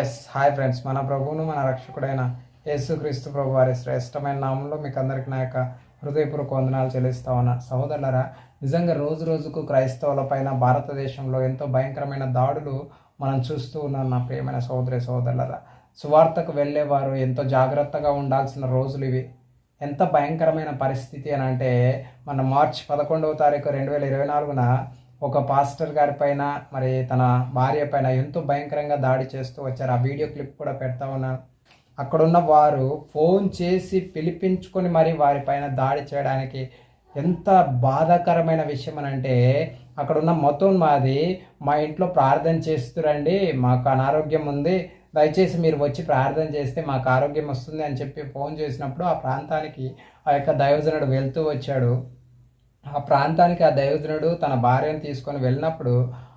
Yes hi friends మన ప్రభువును మన రక్షకుడైన యేసుక్రీస్తు ప్రభు వారి శ్రేష్టమైన నామంలో మీకు అందరికి నా యొక్క హృదయపూర్వక వందనాలు చెల్లిస్తా ఉన్నా. సహోదరులరా నిజంగా రోజు రోజుకు క్రైస్తవుల పైన భారతదేశంలో ఎంతో భయంకరమైన దాడులు మనం చూస్తూ ఉన్నాం నా ప్రియమైన సహోదరి సహోదరులరా. సువార్తకు వెళ్ళేవారు ఎంతో జాగ్రత్తగా ఉండాల్సిన రోజులు ఇవి. ఎంత భయంకరమైన పరిస్థితి అని అంటే మన మార్చ్ పదకొండవ తారీఖు రెండు వేల ఇరవై నాలుగున ఒక పాస్టర్ గారి పైన మరి తన భార్య పైన ఎంతో భయంకరంగా దాడి చేస్తూ వచ్చారు. ఆ వీడియో క్లిప్ కూడా పెడతా ఉన్నాను. అక్కడున్న వారు ఫోన్ చేసి పిలిపించుకొని మరి వారి పైన దాడి చేయడానికి ఎంత బాధాకరమైన విషయం అని అంటే అక్కడున్న మొత్తం మాది మా ఇంట్లో ప్రార్థన చేస్తురండి మాకు అనారోగ్యం ఉంది దయచేసి మీరు వచ్చి ప్రార్థన చేస్తే మాకు ఆరోగ్యం వస్తుంది అని చెప్పి ఫోన్ చేసినప్పుడు ఆ ప్రాంతానికి ఆ యొక్క దైవజనుడు వెళ్తూ వచ్చాడు. ఆ ప్రాంతానికి ఆ దైవజనుడు తన భార్యను తీసుకొని వెళ్ళినప్పుడు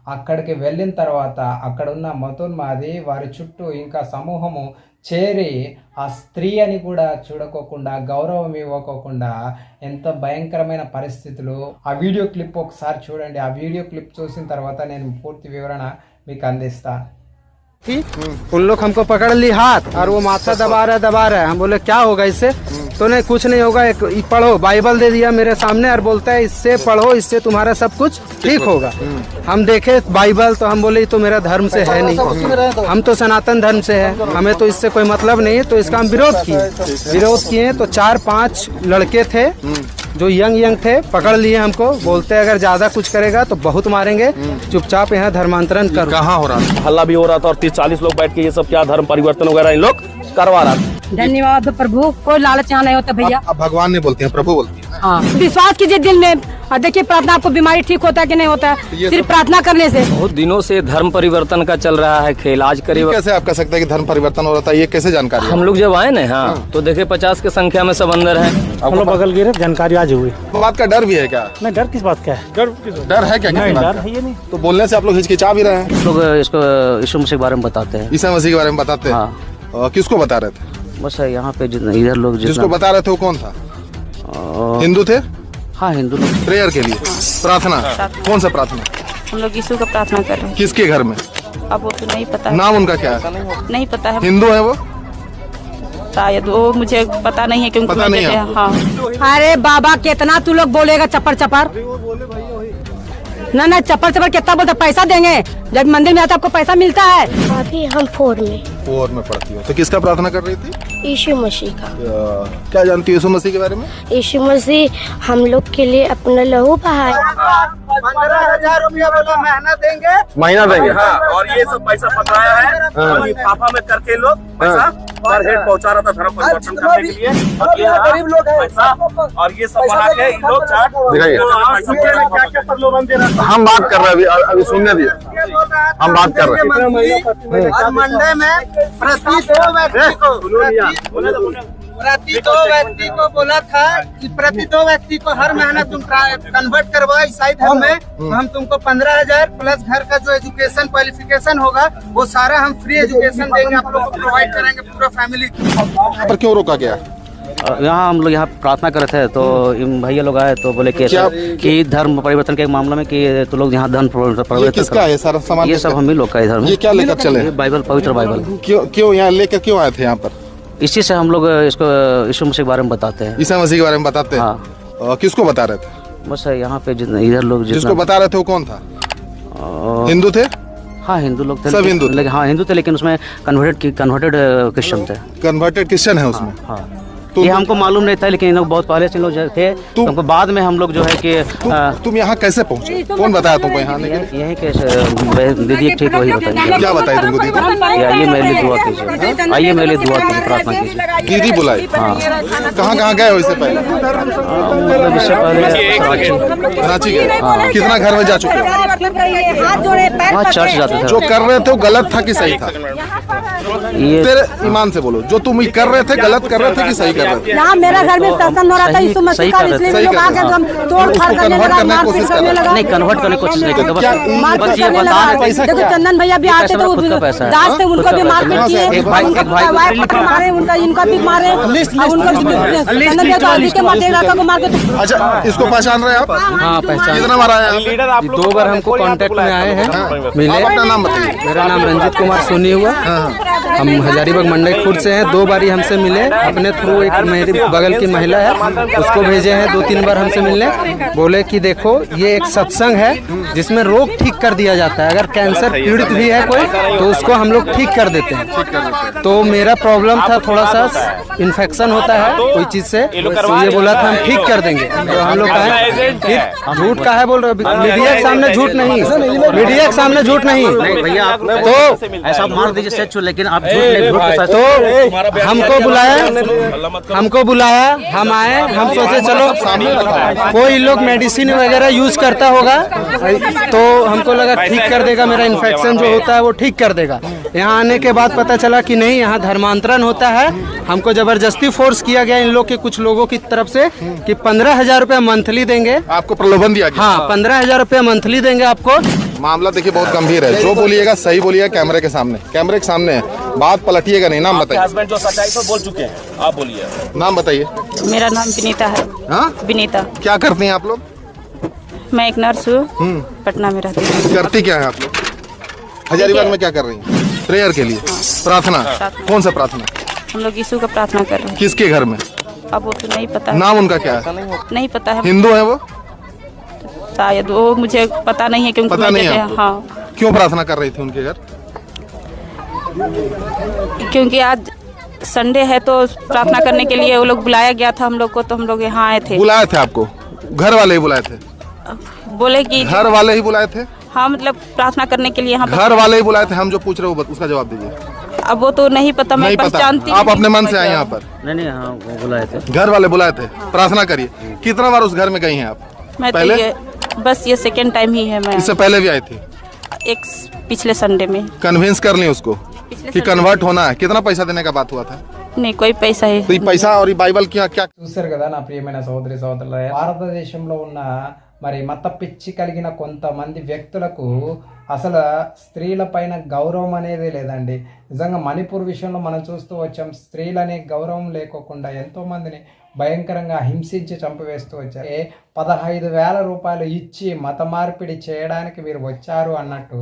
అక్కడికి వెళ్ళిన తర్వాత అక్కడున్న మతోన్మాది వారి చుట్టూ ఇంకా సమూహము చేరి ఆ స్త్రీ అని కూడా చూడకోకుండా గౌరవం ఇవ్వకోకుండా ఎంత భయంకరమైన పరిస్థితులు ఆ వీడియో క్లిప్ ఒకసారి చూడండి ఆ వీడియో క్లిప్ చూసిన తర్వాత నేను పూర్తి వివరణ మీకు అందిస్తా थी उन लोग हमको पकड़ ली हाथ और वो माथा दबा रहा है दबा रहा है हम बोले क्या होगा इससे तो नहीं कुछ नहीं होगा। एक पढ़ो बाइबल दे दिया मेरे सामने और बोलता है इससे पढ़ो इससे तुम्हारा सब कुछ ठीक होगा। हम देखे बाइबल तो हम बोले ये तो मेरा धर्म से है नहीं। हम तो सनातन धर्म से है। हमें तो इससे कोई मतलब नहीं है तो इसका हम विरोध किए। विरोध किए तो चार पाँच लड़के थे जो यंग यंग थे पकड़ लिए हमको। बोलते अगर ज़्यादा कुछ करेगा तो बहुत मारेंगे। चुपचाप यहाँ धर्मांतरण कर। कहाँ हो रहा था? हल्ला भी हो रहा था और तीस चालीस लोग बैठ के ये सब क्या धर्म परिवर्तन वगैरह इन लोग करवा रहा था। धन्यवाद प्रभु कोई लालच यहाँ नहीं होता भैया। भगवान नहीं बोलते हैं प्रभु बोलते हैं हाँ विश्वास कीजिए दिल में। और देखिए प्रार्थना आपको बीमारी ठीक होता है कि नहीं होता है? ये सिर्फ़ प्रार्थना करने से। बहुत दिनों से धर्म परिवर्तन का चल रहा है खेल आज करीब कैसे आप कह सकते हैं कि धर्म परिवर्तन हो रहा था? ये कैसे जानकारी हम लोग जब आए ना हाँ। तो देखे पचास के संख्या में सब अंदर है। हम लोग बगल गिरे जानकारी आज हुई। बात का डर भी है क्या? नहीं डर किस बात का है? डर डर है क्या नहीं डर है ये नहीं। तो बोलने से आप लोग हिचकिचा भी रहे हैं। लोग इसको यीशु मसीह के बारे में बताते हैं। ईसा मसीह के बारे में बताते हैं? हाँ। किसको बता रहे थे? बस यहाँ पे जितना- इधर लोग जिसको बता रहे थे वो कौन था? हिंदू थे? हाँ हिंदू लोग। प्रेयर के लिए। प्रार्थना? कौन सा प्रार्थना? हम लोग यीशु का प्रार्थना कर रहे हैं। किसके घर में? अब वो तो नहीं पता। नाम उनका क्या है? नहीं पता है। हिंदू है वो? शायद वो मुझे पता नहीं है क्योंकि पता नहीं है। हाँ अरे बाबा कितना तू लोग बोलेगा चपर चपर ना ना चप्पल चप्पल कितना बोलते पैसा देंगे। जब मंदिर में आते आपको पैसा मिलता है। अभी हम फोर में। फोर में पढ़ती हो। तो किसका प्रार्थना कर रही थी? यीशु मसीह का। क्या जानती हो यीशु मसीह के बारे में? यीशु मसीह हम लोग के लिए अपना लहू बहाया पंद्रह हज़ार रूपया बोला महीना देंगे। महीना देंगे? हाँ और ये सब पैसा पकड़ाया है। और पापा में करके लोग पैसा पर हेड पहुँचा रहा था धर्म परिवर्तन करने के लिए। और ये गरीब लोग हैं। और ये सब बना के इन लोग चाट दिखाइए। क्या क्या प्रलोभन दे रहा हम बात कर रहे हैं अभी अभी सुनने दिए हम बात कर रहे हैं। मंडे में प्रति दो व्यक्ति को। प्रति- दो व्यक्ति को बोला था कि प्रति दो व्यक्ति को हर महीना तुम कन्वर्ट करवाओ ईसाई धर्म में तो हम तुमको पंद्रह हज़ार प्लस घर का जो एजुकेशन क्वालिफिकेशन होगा वो सारा हम फ्री एजुकेशन देंगे आप लोग को प्रोवाइड करेंगे पूरा फैमिली पर क्यों रोका गया? यहाँ हम लोग यहाँ प्रार्थना कर रहे थे तो इन भैया लोग आए तो बोले कि कि धर्म परिवर्तन के मामले में कि तो लोग यहाँ धर्म परिवर्तन किसका है? सारा सामान ये सब हम ही लोग का इधर में ये क्या लेकर चले? बाइबल पवित्र बाइबल क्यों क्यों यहाँ लेकर क्यों आए थे यहाँ पर? इसी से हम लोग इसको यीशु मसीह के बारे में बताते हैं। ईसा मसीह के बारे में बताते हैं? हाँ। किसको बता रहे थे? बस यहाँ पे जितने इधर लोग जिसको बता रहे थे वो कौन था? हिंदू थे? हाँ हिंदू लोग थे सब हिंदू लेकिन हाँ हिंदू थे लेकिन उसमें कन्वर्टेड कन्वर्टेड क्रिश्चियन थे। कन्वर्टेड क्रिश्चियन है उसमें। हाँ। तो- ये हमको मालूम नहीं था लेकिन इन लोग बहुत पहले से लोग थे तो हमको बाद में हम लोग जो है कि तुम तुम यहाँ कैसे पहुँचे? कौन बताया तुमको यहाँ आने के लिए? यहीं यहीं के अ, दीदी ठीक वही बताएँगे। क्या बताया तुमको दीदी? आइए मेरे लिए दुआ कीजिए। आइए मेरे लिए दुआ कीजिए प्रार्थना कीजिए। दीदी बुलाई। हाँ। कहाँ कहाँ गए हो इससे पहले? मतलब इससे पहले कराची कराची गए। कितना घर में जा चुके हो? हाथ जोड़े हाँ चर्च जाते थे। जो कर रहे थे वो गलत था कि सही था? तेरे ईमान से बोलो। जो तुम ये कर रहे थे गलत कर रहे थे कि सही कर रहे थे? यहाँ मेरा घर में सत्संग हो रहा था यीशु मसीह सही का कर रहे इसलिए थे। लोग सही आके कर हम रहे थे। तोड़ उसको फाड़ करने लगा मारपीट कोशिश कर करने रहे थे। लगा। नहीं कन्वर्ट करने की कोशिश नहीं करते। मारपीट बस ये करने बता लगा देखो चंदन भैया भी आते है। दास थे हाँ? उनको भी मारपीट किए। एक भाई- उनका एक भाई को वाइफ मारे उनका इनका भी मारे। और उनको चंदन भैया तो के मारते लड़का को मार के अच्छा इसको पहचान रहे आप? हाँ पहचान। कितना मारा है लीडर आप दो बार हमको कांटेक्ट में आए हैं। आप मिले। अपना नाम बताइए। मेरा नाम रंजीत कुमार सोनी हुआ। हम हजारीबाग मंडई खुर्द से हैं। दो बारी हमसे मिले। अपने थ्रू एक मेरी बगल की महिला है। उसको भेजे हैं। दो तीन बार हमसे मिलने। बोले कि देखो ये एक सत्संग है जिसमें रोग ठीक कर दिया जाता है। अगर कैंसर पीड़ित भी है कोई तो उसको हम लोग ठीक कर देते हैं। तो मेरा प्रॉब्लम था थोड़ा सा इन्फेक्शन होता है कोई चीज़ से तो ये बोला था हम ठीक कर देंगे। तो हम लोग कहे झूठ का है बोल रहे मीडिया के सामने झूठ नहीं। मीडिया के सामने झूठ नहीं। भैया तो ऐसा मार दीजिए लेकिन आप तो हमको बुलाया हमको बुलाया हम आए हम सोचे चलो कोई लोग मेडिसिन वगैरह यूज़ करता होगा तो हमको लगा ठीक कर देगा मेरा इन्फेक्शन जो होता है वो ठीक कर देगा। यहाँ आने के बाद पता चला कि नहीं यहाँ धर्मांतरण होता है हमको ज़बरदस्ती फोर्स किया गया इन लोग के कुछ लोगों की तरफ़ से कि पंद्रह हज़ार रूपया मंथली देंगे। आपको प्रलोभन दिया गया। हाँ पंद्रह हज़ार रूपया मंथली देंगे आपको। मामला देखिए बहुत गंभीर है। जो बोलिएगा सही बोलिएगा कैमरे के सामने। कैमरे के सामने है। बात पलटिएगा नहीं नाम बताइए। हस्बैंड जो सच्चाई तो बोल चुके हैं आप बोलिए। नाम बताइए। मेरा नाम विनीता है। हाँ? विनीता। क्या करती हैं आप लोग? मैं एक नर्स हूँ। पटना में रहती हूँ। करती क्या है आप लोग? हजारीबाग में क्या कर रही हैं? प्रेयर के लिए। प्रार्थना। प्रार्थना। कौन सा प्रार्थना? हम लोग यीशु का प्रार्थना कर रहे हैं। किसके घर में? अब वो तो नहीं पता। नाम उनका क्या है? नहीं पता है। हिंदू है वो? शायद वो मुझे पता नहीं है क्योंकि पता नहीं है? हाँ। क्यों प्रार्थना कर रही थी उनके घर? क्योंकि आज संडे है तो प्रार्थना करने के लिए वो लोग बुलाया गया था हम लोग को तो हम लोग यहाँ आए थे। बुलाए थे आपको? घर वाले ही बुलाए थे? बोले कि घर वाले ही बुलाए थे? हाँ मतलब प्रार्थना करने के लिए यहाँ घर वाले ही बुलाए थे? हम जो पूछ रहे हो उसका जवाब दीजिए। अब वो तो नहीं पता मैं नहीं पता पहचानती आप नहीं अपने मन हूँ से आए क्या। यहाँ पर नहीं नहीं हाँ वो बुलाए थे घर वाले बुलाए थे प्रार्थना करिए कितना बार उस घर में गई हैं आप मैं तो पहले? ये बस ये सेकेंड टाइम ही है मैं इससे पहले भी आई थी एक पिछले संडे में कन्विंस कर ली उसको पिछले कि कन्वर्ट होना है कितना पैसा देने का बात हुआ था नहीं कोई पैसा ही तो ये पैसा और ये बाइबल क्या क्या చూశారు కదా నా ప్రియమైన సోదరి సోదరుల భారతదేశంలో ఉన్న మరి మత పిచ్చి కలిగిన కొంతమంది వ్యక్తులకు అసలు స్త్రీల పైన గౌరవం అనేది లేదండి. నిజంగా మణిపూర్ విషయంలో మనం చూస్తూ వచ్చాం స్త్రీలనే గౌరవం లేకోకుండా ఎంతోమందిని భయంకరంగా హింసించి చంపివేస్తూ వచ్చారు. ఏ పదహైదు వేల రూపాయలు ఇచ్చి మత మార్పిడి చేయడానికి మీరు వచ్చారు అన్నట్టు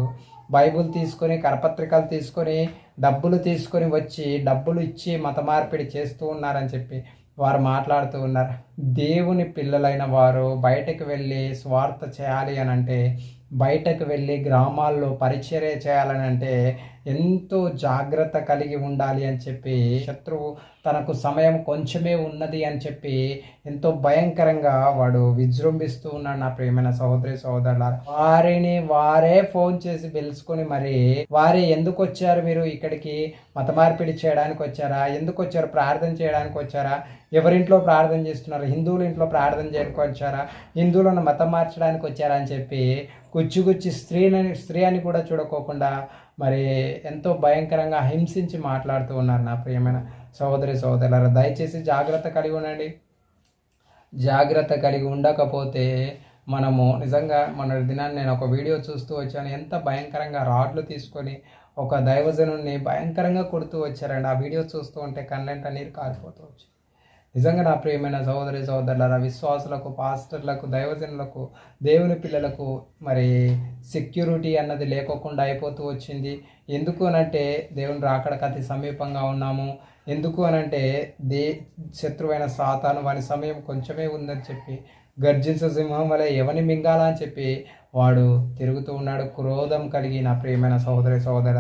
బైబుల్ తీసుకొని కరపత్రికలు తీసుకొని డబ్బులు తీసుకొని వచ్చి డబ్బులు ఇచ్చి మత మార్పిడి చేస్తూ ఉన్నారని చెప్పి వారు మాట్లాడుతూ ఉన్నారు. దేవుని పిల్లలైన వారు బయటకు వెళ్ళి స్వార్థ చేయాలి అని అంటే బయటకు వెళ్ళి గ్రామాల్లో పరిచర్య చేయాలని అంటే ఎంతో జాగ్రత్త కలిగి ఉండాలి అని చెప్పి శత్రువు తనకు సమయం కొంచెమే ఉన్నది అని చెప్పి ఎంతో భయంకరంగా వాడు విజృంభిస్తూ ఉన్నాడు నా ప్రియమైన సహోదరి సహోదరుల వారిని వారే ఫోన్ చేసి పిలుచుకొని మరి వారే ఎందుకు వచ్చారు మీరు ఇక్కడికి? మత మార్పిడి చేయడానికి వచ్చారా? ఎందుకు వచ్చారు? ప్రార్థన చేయడానికి వచ్చారా? ఎవరింట్లో ప్రార్థన చేస్తున్నారు? హిందువుల ఇంట్లో ప్రార్థన చేయడానికి వచ్చారా? హిందువులను మతం మార్చడానికి వచ్చారా అని చెప్పి గుచ్చిగుచ్చి స్త్రీని స్త్రీ అని కూడా చూడకోకుండా మరి ఎంతో భయంకరంగా హింసించి మాట్లాడుతూ ఉన్నారు నా ప్రియమైన సహోదరి సహోదరులారా. దయచేసి జాగ్రత్త కలిగి ఉండండి. జాగ్రత్త కలిగి ఉండకపోతే మనము నిజంగా మన దినాన్ని నేను ఒక వీడియో చూస్తూ వచ్చాను. ఎంత భయంకరంగా రాడ్లు తీసుకొని ఒక దైవజనుని భయంకరంగా కొడుతూ వచ్చారండి. ఆ వీడియో చూస్తూ ఉంటే కళ్ళంట నీరు కారిపోతూ వచ్చి నిజంగా నా ప్రియమైన సహోదరి సహోదరులారా విశ్వాసులకు పాస్టర్లకు దైవజనులకు దేవుని పిల్లలకు మరి సెక్యూరిటీ అన్నది లేకోకుండా అయిపోతూ వచ్చింది. ఎందుకు అనంటే దేవుని రాకడకు అతి సమీపంగా ఉన్నాము. ఎందుకు అనంటే దే శత్రువైన సాతాను వాని సమయం కొంచెమే ఉందని చెప్పి గర్జించ సింహం వలె ఎవని మింగాలా అని చెప్పి వాడు తిరుగుతూ ఉన్నాడు. క్రోధం కలిగి నా ప్రియమైన సహోదరి సహోదర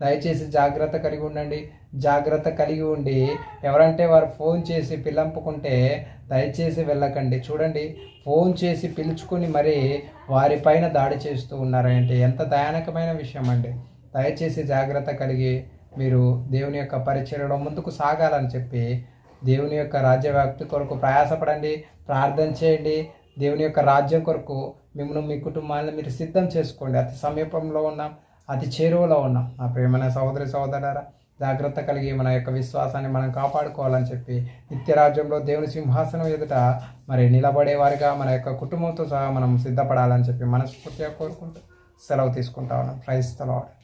దయచేసి జాగ్రత్త కలిగి ఉండండి. జాగ్రత్త కలిగి ఉండి ఎవరంటే వారు ఫోన్ చేసి పిలంపుకుంటే దయచేసి వెళ్ళకండి. చూడండి ఫోన్ చేసి పిలుచుకొని మరి వారిపైన దాడి చేస్తూ ఉన్నారంటే ఎంత దయానకమైన విషయం అండి దయచేసి జాగ్రత్త కలిగి మీరు దేవుని యొక్క పరిచర్యలో ముందుకు సాగాలని చెప్పి దేవుని యొక్క రాజ్యవ్యాప్తి కొరకు ప్రయాసపడండి ప్రార్థన చేయండి. దేవుని యొక్క రాజ్యం కొరకు మిమ్మల్ని మీ కుటుంబాలను మీరు సిద్ధం చేసుకోండి. అతి సమీపంలో ఉన్నాం అతి చేరువలో ఉన్నాం. నా ప్రేమైన సహోదరి సహోదరారా జాగ్రత్త కలిగి మన యొక్క విశ్వాసాన్ని మనం కాపాడుకోవాలని చెప్పి నిత్యరాజ్యంలో దేవుని సింహాసనం ఎదుట మరి నిలబడేవారిగా మన యొక్క కుటుంబంతో సహా మనం సిద్ధపడాలని చెప్పి మనస్ఫూర్తిగా కోరుకుంటూ సెలవు తీసుకుంటా ఉన్నాం. క్రైస్తలవాడు